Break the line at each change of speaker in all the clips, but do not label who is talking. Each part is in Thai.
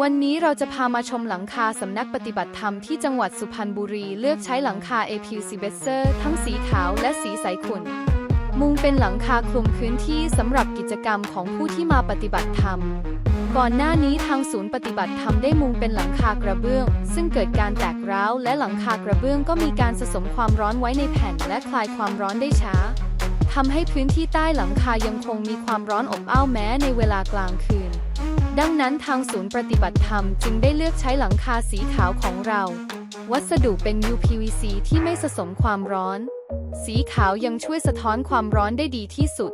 วันนี้เราจะพามาชมหลังคาสำนักปฏิบัติธรรมที่จังหวัดสุพรรณบุรีเลือกใช้หลังคา AP c b e s e r ทั้งสีขาวและสีใสขุ่น มุงเป็นหลังคาคลุมพื้นที่สำหรับกิจกรรมของผู้ที่มาปฏิบัติธรรม ก่อนหน้านี้ทางศูนย์ปฏิบัติธรรมได้มุงเป็นหลังคากระเบื้อง ซึ่งเกิดการแตกร้าวและหลังคากระเบื้องก็มีการสะสมความร้อนไว้ในแผ่น และคลายความร้อนได้ช้าทำให้พื้นที่ใต้หลังคายังคงมีความร้อนอบอ้าวแม้ในเวลากลางคืน ดังนั้นทางศูนย์ปฏิบัติธรรมจึงได้เลือกใช้หลังคาสีขาวของเรา วัสดุเป็น UPVC ที่ไม่สะสมความร้อน สีขาวยังช่วยสะท้อนความร้อนได้ดีที่สุด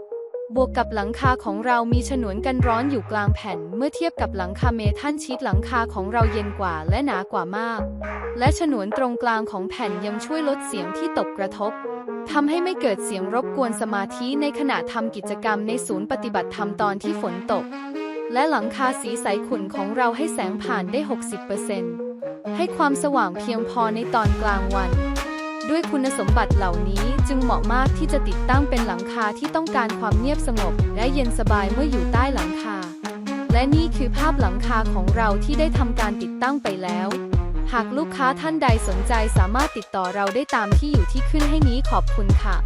บวกกับหลังคาของเรามีฉนวนกันร้อนอยู่กลางแผ่น เมื่อเทียบกับหลังคาเมทัลชีตหลังคาของเราเย็นกว่าและหนากว่ามาก และฉนวนตรงกลางของแผ่นยังช่วยลดเสียงที่ตกกระทบทำให้ไม่เกิดเสียงรบกวนสมาธิในขณะทำกิจกรรมในศูนย์ปฏิบัติธรรมตอนที่ฝนตก และหลังคาสีใสขุ่นของเราให้แสงผ่านได้ 60%ให้ความสว่างเพียงพอในตอนกลางวัน ด้วยคุณสมบัติเหล่านี้จึงเหมาะมากที่จะติดตั้งเป็นหลังคาที่ต้องการความเงียบสงบ และเย็นสบายเมื่ออยู่ใต้หลังคา และนี่คือภาพหลังคาของเราที่ได้ทำการติดตั้งไปแล้ว หากลูกค้าท่านใดสนใจสามารถติดต่อเราได้ตามที่อยู่ที่ขึ้นให้นี้ขอบคุณค่ะ